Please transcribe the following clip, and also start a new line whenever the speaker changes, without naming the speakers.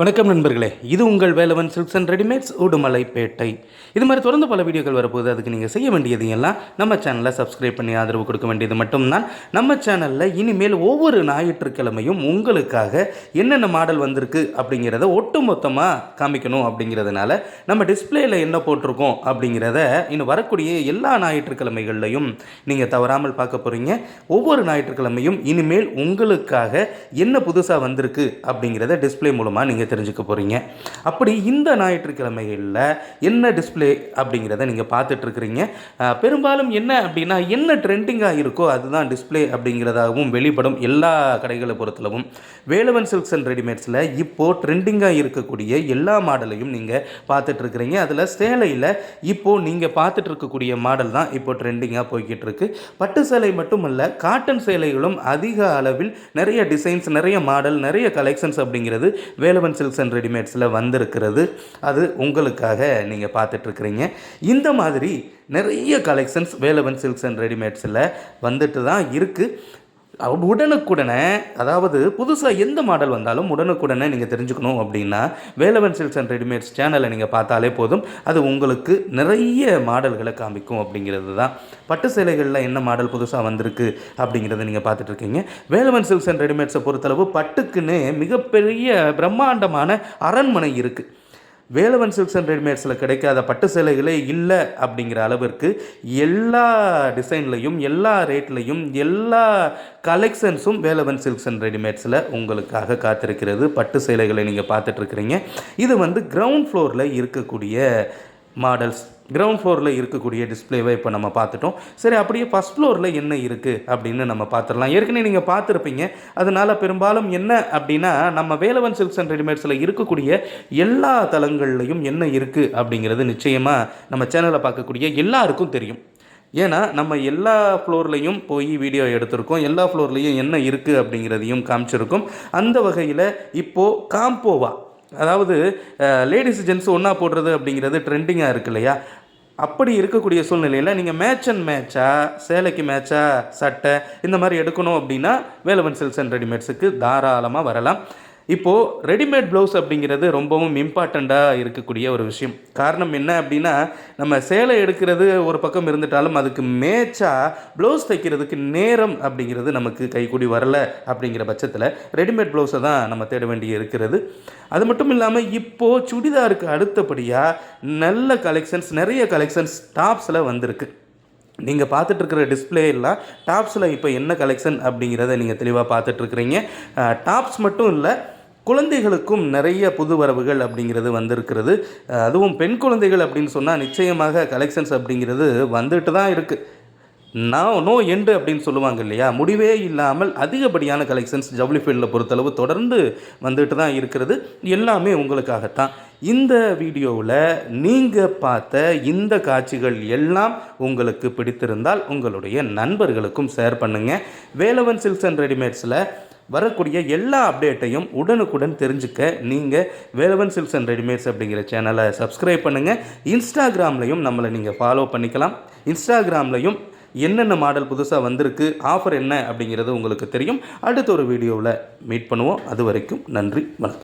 வணக்கம் நண்பர்களே. இது உங்கள் Velavan silks and readymades Udumalaipettai. இது மாதிரி தொடர்ந்து பல வீடியோக்கள் வரப்போகுது. அதுக்கு நீங்கள் செய்ய வேண்டியது எல்லாம் நம்ம சேனலை சப்ஸ்கிரைப் பண்ணி ஆதரவு கொடுக்க வேண்டியது மட்டும்தான். நம்ம சேனலில் இனிமேல் ஒவ்வொரு ஞாயிற்றுக்கிழமையும் உங்களுக்காக என்னென்ன மாடல் வந்திருக்கு அப்படிங்கிறத ஒட்டு மொத்தமாக காமிக்கணும் அப்படிங்கிறதுனால நம்ம டிஸ்பிளேயில் என்ன போட்டிருக்கோம் அப்படிங்கிறத இன்னும் வரக்கூடிய எல்லா ஞாயிற்றுக்கிழமைகள்லையும் நீங்கள் தவறாமல் பார்க்க போகிறீங்க ஒவ்வொரு ஞாயிற்றுக்கிழமையும் இனிமேல் உங்களுக்காக என்ன புதுசாக வந்திருக்கு அப்படிங்கிறத டிஸ்பிளே மூலமாக நீங்கள் தெரிஞ்சுக்க போகிறீங்க அப்படி இந்த ஞாயிற்றுக்கிழமைகளில் என்ன டிஸ்பிளே அப்படிங்கிறத நீங்கள் பார்த்துட்ருக்குறீங்க. பெரும்பாலும் என்ன அப்படின்னா என்ன ட்ரெண்டிங்காக இருக்கோ அதுதான் டிஸ்பிளே அப்படிங்கிறதாகவும் வெளிப்படும் எல்லா கடைகளை பொறுத்தளவும். வேலவன் சில்க்ஸ் அண்ட் ரெடிமேட்ஸில் இப்போது ட்ரெண்டிங்காக இருக்கக்கூடிய எல்லா மாடலையும் நீங்கள் பார்த்துட்ருக்குறீங்க. அதில் சேலையில் இப்போது நீங்கள் பார்த்துட்டு இருக்கக்கூடிய மாடல் தான் இப்போ ட்ரெண்டிங்காக போய்கிட்டு இருக்கு பட்டு சேலை மட்டுமல்ல காட்டன் சேலைகளும் அதிக அளவில் நிறைய டிசைன்ஸ் நிறைய மாடல் நிறைய கலெக்ஷன்ஸ் அப்படிங்கிறது வேலவன் சில்க்ஸ் அண்ட் ரெடிமேட்ஸில் வந்திருக்கிறது. அது உங்களுக்காக நீங்கள் பார்த்துட்ருக்குறீங்க. இந்த மாதிரி நிறைய கலெக்ஷன்ஸ் வேலவன் சில்க்ஸ் அண்ட் ரெடிமேட்ஸில் வந்துட்டு தான் இருக்குது உடனுக்குடனே அதாவது புதுசாக எந்த மாடல் வந்தாலும் உடனுக்குடனே நீங்கள் தெரிஞ்சுக்கணும் அப்படின்னா வேலவன் சில்க்ஸ் அண்ட் ரெடிமேட்ஸ் சேனலை நீங்கள் பார்த்தாலே போதும். அது உங்களுக்கு நிறைய மாடல்களை காமிக்கும் அப்படிங்கிறது தான். பட்டு சேலைகளில் என்ன மாடல் புதுசாக வந்திருக்கு அப்படிங்கிறத நீங்கள் பார்த்துட்டு இருக்கீங்க. வேலவன் சில்க்ஸ் அண்ட் ரெடிமேட்ஸை பொறுத்தளவு பட்டுக்குன்னு மிகப்பெரிய பிரம்மாண்டமான அரண்மனை இருக்குது வேலவன் சில்க்ஸ் அண்ட் ரெடிமேட்ஸில் கிடைக்காத பட்டு சேலைகளே இல்லை அப்படிங்கிற அளவிற்கு எல்லா டிசைன்லையும் எல்லா ரேட்லையும் எல்லா கலெக்ஷன்ஸும் வேலவன் சில்க்ஸ் அண்ட் ரெடிமேட்ஸில் உங்களுக்காக காத்திருக்கிறது. பட்டு சேலைகளை நீங்கள் பார்த்துட்ருக்குறீங்க இது வந்து கிரவுண்ட் ஃப்ளோரில் இருக்கக்கூடிய மாடல்ஸ் கிரவுண்ட் ஃப்ளோரில் இருக்கக்கூடிய டிஸ்பிளேவை இப்போ நம்ம பார்த்துட்டோம். சரி அப்படியே ஃபஸ்ட் ஃப்ளோரில் என்ன இருக்குது அப்படின்னு நம்ம பார்த்துடலாம். ஏற்கனவே நீங்கள் பார்த்துருப்பீங்க. அதனால் பெரும்பாலும் என்ன அப்படின்னா நம்ம வேலவன் சில்க்ஸ் அண்ட் ரெடிமேட்ஸில் இருக்கக்கூடிய எல்லா தளங்கள்லையும் என்ன இருக்குது அப்படிங்கிறது நிச்சயமாக நம்ம சேனலை பார்க்கக்கூடிய எல்லாருக்கும் தெரியும். ஏன்னா நம்ம எல்லா ஃப்ளோர்லேயும் போய் வீடியோ எடுத்திருக்கோம். எல்லா ஃப்ளோர்லேயும் என்ன இருக்குது அப்படிங்கிறதையும் காமிச்சிருக்கோம். அந்த வகையில் இப்போது காம்போவா அதாவது லேடிஸ் ஜென்ஸ் ஒன்றா போடுறது அப்படிங்கிறது ட்ரெண்டிங்காக இருக்கு இல்லையா? அப்படி இருக்கக்கூடிய சூழ்நிலையில் நீங்கள் மேட்ச் அண்ட் மேட்சா சேலைக்கு மேட்சா சட்டை இந்த மாதிரி எடுக்கணும் அப்படின்னா வேலவன் சில்ஸ் அண்ட் ரெடிமேட்ஸுக்கு தாராளமாக வரலாம். இப்போது ரெடிமேட் ப்ளவுஸ் அப்படிங்கிறது ரொம்பவும் இம்பார்ட்டண்ட்டாக இருக்கக்கூடிய ஒரு விஷயம். காரணம் என்ன அப்படின்னா நம்ம சேலை எடுக்கிறது ஒரு பக்கம் இருந்துட்டாலும் அதுக்கு மேட்சாக ப்ளவுஸ் தைக்கிறதுக்கு நேரம் அப்படிங்கிறது நமக்கு கைக்கூடி வரல அப்படிங்கிற பட்சத்தில் ரெடிமேட் ப்ளவுஸை தான் நம்ம தேட வேண்டிய இருக்கிறது. அது மட்டும் இல்லாமல் இப்போது சுடிதாருக்கு அடுத்தபடியாக நல்ல கலெக்ஷன்ஸ் நிறைய கலெக்ஷன்ஸ் டாப்ஸில் வந்திருக்கு. நீங்கள் பார்த்துட்ருக்கிற டிஸ்பிளே எல்லாம் டாப்ஸில் இப்போ என்ன கலெக்ஷன் அப்படிங்கிறத நீங்கள் தெளிவாக பார்த்துட்ருக்குறீங்க டாப்ஸ் மட்டும் இல்லை குழந்தைகளுக்கும் நிறைய புது வரவுகள் அப்படிங்கிறது வந்திருக்கிறது. அதுவும் பெண் குழந்தைகள் அப்படின்னு சொன்னால் நிச்சயமாக கலெக்ஷன்ஸ் அப்படிங்கிறது வந்துட்டு தான் இருக்குது நான் நோ எண்டு அப்படின்னு சொல்லுவாங்க இல்லையா? முடிவே இல்லாமல் அதிகப்படியான கலெக்ஷன்ஸ் ஜவுளி ஃபீல்டில் பொறுத்தளவு தொடர்ந்து வந்துட்டு தான் இருக்கிறது. எல்லாமே உங்களுக்காகத்தான். இந்த வீடியோவில் நீங்கள் பார்த்த இந்த காட்சிகள் எல்லாம் உங்களுக்கு பிடித்திருந்தால் உங்களுடைய நண்பர்களுக்கும் ஷேர் பண்ணுங்கள் வேலவன் சில்க்ஸ் அண்ட் ரெடிமேட்ஸில் வரக்கூடிய எல்லா அப்டேட்டையும் உடனுக்குடன் தெரிஞ்சுக்க நீங்கள் வேலவன் சில்ஸ் அண்ட் ரெடிமேட்ஸ் அப்படிங்கிற சேனலை சப்ஸ்கிரைப் பண்ணுங்கள் இன்ஸ்டாகிராம்லையும் நம்மளை நீங்கள் ஃபாலோ பண்ணிக்கலாம். இன்ஸ்டாகிராம்லையும் என்னென்ன மாடல் புதுசாக வந்திருக்கு ஆஃபர் என்ன அப்படிங்கிறது உங்களுக்கு தெரியும். அடுத்த ஒரு வீடியோவில் மீட் பண்ணுவோம். அது வரைக்கும் நன்றி வணக்கம்.